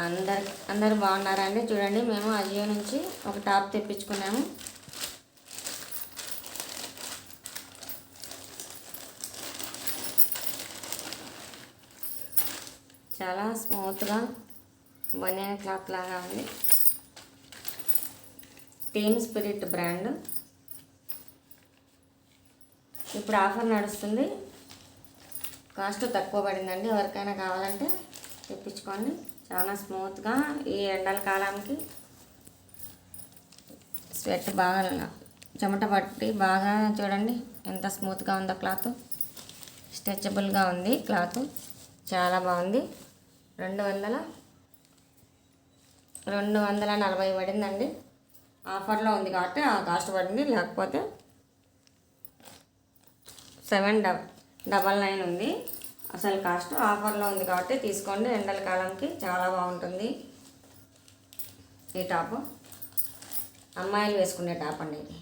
అందరు అందరు బాగున్నారండి. చూడండి మేము అజియో నుంచి ఒక టాప్ తెప్పించుకున్నాము. చాలా స్మూత్గా బనియన్ క్లాత్ లాగా ఉంది. టీమ్ స్పిరిట్ బ్రాండ్ ఇప్పుడు ఆఫర్ నడుస్తుంది. కాస్ట్ తక్కువ పడిందండి. ఎవరికైనా కావాలంటే తెప్పించుకోండి చాలా స్మూత్గా ఈ ఎండల కాలానికి స్వెట్ బాగా చెమట పట్టి బాగా చూడండి ఎంత స్మూత్గా ఉందో క్లాత్. స్ట్రెచబుల్గా ఉంది క్లాత్. చాలా బాగుంది. రెండు వందల రెండు వందల నలభై పడిందండి. ఆఫర్లో ఉంది కాబట్టి ఆ కాస్ట్ పడింది. లేకపోతే సెవెన్ డబ డబల్ నైన్ ఉంది. అసలు కాస్ట్ ఆఫర్లో ఉంది కాబట్టి తీసుకోండి. ఎండల కాలంకి చాలా బాగుంటుంది ఈ టాపు. అమ్మాయిలు వేసుకునే టాప్ అండి ఇది.